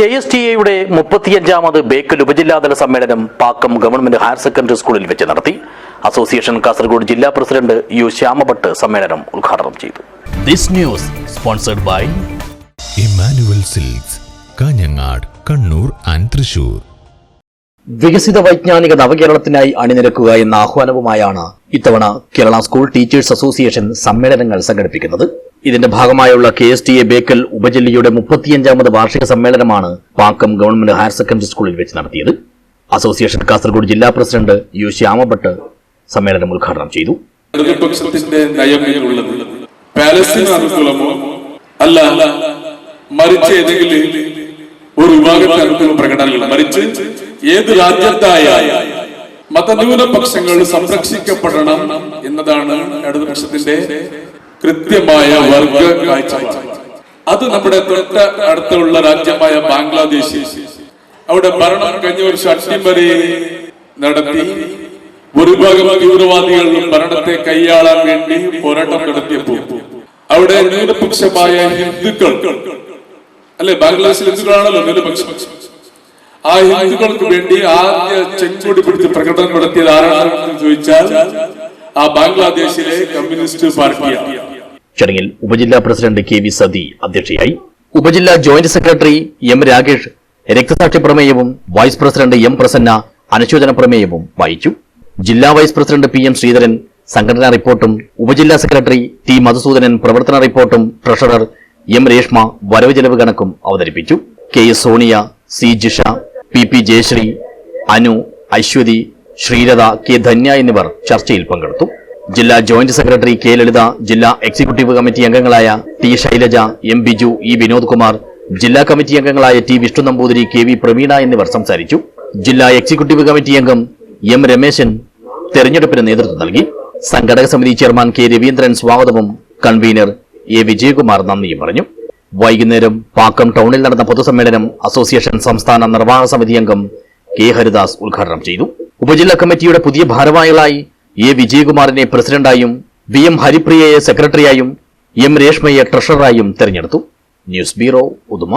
K S T എയുടെ മുപ്പത്തിയഞ്ചാമത് ബേക്കൽ ഉപജില്ലാതല സമ്മേളനം Pakkam government higher secondary സ്കൂളിൽ വെച്ച് നടത്തി. അസോസിയേഷൻ കാസർഗോഡ് ജില്ലാ പ്രസിഡന്റ് യു ശ്യാമഭട്ട് സമ്മേളനം ഉദ്ഘാടനം ചെയ്തു. This news sponsored by Emmanuel silks Kanhangad Kannur and Thrissur. വികസിത വൈജ്ഞാനിക നവകേരളത്തിനായി അണിനിരക്കുക എന്ന ആഹ്വാനവുമായാണ് ഇത്തവണ കേരള സ്കൂൾ ടീച്ചേഴ്സ് അസോസിയേഷൻ സമ്മേളനങ്ങൾ സംഘടിപ്പിക്കുന്നത്. ഇതിന്റെ ഭാഗമായുള്ള K S T A Bekal ഉപജില്ലയുടെ മുപ്പത്തിയഞ്ചാമത് വാർഷിക സമ്മേളനമാണ് പാക്കം ഗവൺമെന്റ് ഹയർ സെക്കൻഡറി സ്കൂളിൽ വെച്ച് നടത്തിയത്. അസോസിയേഷൻ കാസർഗോഡ് ജില്ലാ പ്രസിഡന്റ് യു ശ്യാമഭട്ട് സമ്മേളനം ഉദ്ഘാടനം ചെയ്തു. പ്രതിപക്ഷത്തിന്റെ അല്ല മറിച്ച് ഏതെങ്കിലും ഒരു വിഭാഗത്തെ പ്രകടനങ്ങൾ. മറിച്ച് ഏത് രാജ്യത്തായാലും മതന്യൂനപക്ഷങ്ങൾ സംരക്ഷിക്കപ്പെടണം എന്നതാണ് ഇടതുപക്ഷത്തിന്റെ കൃത്യമായ വർഗ കാഴ്ചപ്പാട് അത് നമ്മുടെ തൊട്ട അടുത്തുള്ള രാജ്യമായ ബാംഗ്ലാദേശ്. അവിടെ ഭരണം കഴിഞ്ഞ വർഷം അട്ടിമറി നടത്തി. ഒരു ഭാഗം തീവ്രവാദികൾ ഭരണത്തെ കൈയാളാൻ വേണ്ടി പോരാട്ടം നടത്തിയപ്പോൾ അവിടെ ന്യൂനപക്ഷമായ ഹിന്ദുക്കൾ അല്ലെ ബാംഗ്ലാദേശിൽ ഹിന്ദുക്കളാണല്ലോ ന്യൂനപക്ഷം? ആ ഹിന്ദുക്കൾക്ക് വേണ്ടി ആദ്യ ചെങ്കോടി പിടിച്ച് പ്രകടനം നടത്തിയത് ആരാണെന്ന് ചോദിച്ചാൽ ആ ബംഗ്ലാദേശിലെ കമ്മ്യൂണിസ്റ്റ് പാർട്ടിയാണ്. ചടങ്ങിൽ ഉപജില്ലാ പ്രസിഡന്റ് കെ വി സതി അധ്യക്ഷയായി. ഉപജില്ലാ ജോയിന്റ് സെക്രട്ടറി എം രാകേഷ് രക്തസാക്ഷി പ്രമേയവും വൈസ് പ്രസിഡന്റ് എം പ്രസന്ന അനുശോചന പ്രമേയവും വായിച്ചു ജില്ലാ vice president P M Sreedharan സംഘടനാ റിപ്പോർട്ടും ഉപജില്ലാ സെക്രട്ടറി ടി മധുസൂദനൻ പ്രവർത്തന റിപ്പോർട്ടും ട്രഷറർ എം രേഷ്മ വരവ് ചെലവ് കണക്കും അവതരിപ്പിച്ചു. K S Sonia C Jisha P P Jayasree Anu Aswathy Sreelatha K Dhanya എന്നിവർ ചർച്ചയിൽ പങ്കെടുത്തു. ജില്ലാ ജോയിന്റ് സെക്രട്ടറി കെ ലളിത ജില്ലാ എക്സിക്യൂട്ടീവ് കമ്മിറ്റി അംഗങ്ങളായ T Shailaja M Biju E Vinod Kumar ജില്ലാ കമ്മിറ്റി അംഗങ്ങളായ T Vishnu Namboothiri K V Praveena എന്നിവർ സംസാരിച്ചു. ജില്ലാ എക്സിക്യൂട്ടീവ് കമ്മിറ്റി അംഗം എം രമേശൻ തെരഞ്ഞെടുപ്പിന് നേതൃത്വം നൽകി. സംഘടക സമിതി ചെയർമാൻ കെ രവീന്ദ്രൻ സ്വാഗതവും കൺവീനർ എ വിജയകുമാർ നന്ദിയും പറഞ്ഞു. വൈകുന്നേരം പാക്കം ടൗണിൽ നടന്ന പൊതുസമ്മേളനം അസോസിയേഷൻ സംസ്ഥാന നിർവാഹക സമിതി അംഗം കെ ഹരിദാസ് ഉദ്ഘാടനം ചെയ്തു. ഉപജില്ലാ കമ്മിറ്റിയുടെ പുതിയ ഭാരവാഹികളായി എ വിജയകുമാറിനെ പ്രസിഡന്റായും വി എം ഹരിപ്രിയയെ സെക്രട്ടറിയായും എം രേഷ്മയെ ട്രഷററായും തെരഞ്ഞെടുത്തു. News bureau Uduma.